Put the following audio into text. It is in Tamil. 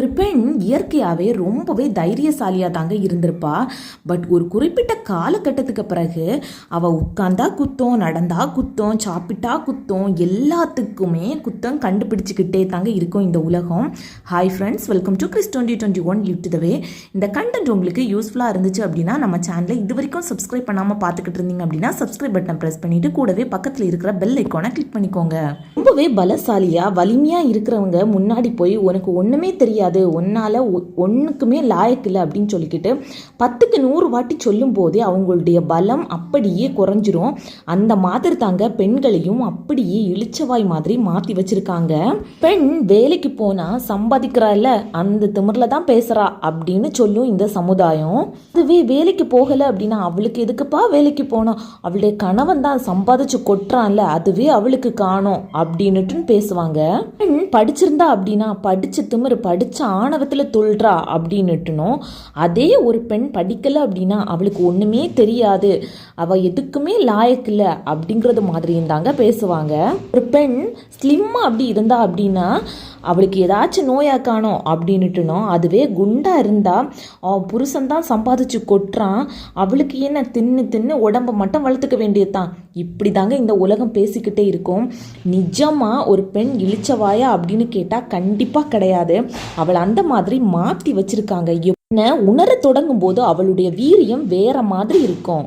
ஒரு பெண் இயற்கையாகவே ரொம்பவே தைரியசாலியாக தாங்க இருந்திருப்பா. பட் ஒரு குறிப்பிட்ட காலகட்டத்துக்கு பிறகு அவள் உட்காந்தா குத்தம் நடந்தா குத்தம் சாப்பிட்டா குத்தம் எல்லாத்துக்குமே குத்தம் கண்டுபிடிச்சிக்கிட்டே தாங்க இருக்கும் இந்த உலகம். Hi friends welcome to Chris twenty twenty one லிப்டுதவே இந்த கண்டென்ட் உங்களுக்கு யூஸ்ஃபுல்லாக இருந்துச்சு அப்படின்னா நம்ம சேனலை இது வரைக்கும் சப்ஸ்கிரைப் பண்ணாமல் பார்த்துக்கிட்டு இருந்தீங்க அப்படின்னா சப்ஸ்கிரைப் பட்டன் ப்ரெஸ் பண்ணிட்டு கூடவே பக்கத்தில் இருக்கிற பெல் ஐக்கானை கிளிக் பண்ணிக்கோங்க. ரொம்பவே பலசாலியாக வலிமையாக இருக்கிறவங்க முன்னாடி போய் உனக்கு ஒன்றுமே தெரியாது. உன்னால் ஒன்றுக்குமே லாயக்கில்லை அப்படின்னு சொல்லிக்கிட்டு பத்துக்கு நூறு வாட்டி சொல்லும் போதே அவங்களுடைய பலம் அப்படியே குறைஞ்சிரும். அந்த மாதிரி தாங்க பெண்களையும் அப்படியே இழிச்சவாய் மாதிரி மாற்றி வச்சிருக்காங்க. பெண் வேலைக்கு போனால் சம்பாதிக்கிறாள்ல அந்த திமிரில் தான் பேசுகிறா அப்படின்னு சொல்லும் இந்த சமுதாயம். அதுவே வேலைக்கு போகலை அப்படின்னா அவளுக்கு எதுக்குப்பா வேலைக்கு போனோம் அவளுடைய கணவன் தான் சம்பாதிச்சு கொட்டுறான்ல அதுவே அவளுக்கு காணும் அப்படின்னுட்டு பேசுவாங்க. பெண் படிச்சிருந்தா அப்படின்னா படிச்சு திமிரு படிச்ச ஆணவத்தில் துள்றா அப்படின்னுட்டுனோ அதே ஒரு பெண் படிக்கலை அப்படின்னா அவளுக்கு ஒன்றுமே தெரியாது. அவள் எதுக்குமே லாயக்கில்ல அப்படிங்கிறது மாதிரியும் தாங்க பேசுவாங்க. ஒரு பெண் ஸ்லிம்மாக அப்படி இருந்தா அப்படின்னா அவளுக்கு ஏதாச்சும் நோயா காணோம் அப்படின்னுட்டுனோம் அதுவே குண்டா இருந்தா அவன் புருஷன் தான் சம்பாதிச்சு கொட்டுறான் அவளுக்கு என்ன தின்னு தின்னு உடம்பை மட்டும் வளர்த்துக்க வேண்டியதுதான். இப்படி தாங்க இந்த உலகம் பேசிக்கிட்டே இருக்கும். நிஜமா ஒரு பெண் இழிச்சவாயா அப்படின்னு கேட்டால் கண்டிப்பாக கிடையாது. அவளை அந்த மாதிரி மாற்றி வச்சிருக்காங்க. என்ன உணர தொடங்கும் போது அவளுடைய வீரியம் வேற மாதிரி இருக்கும்.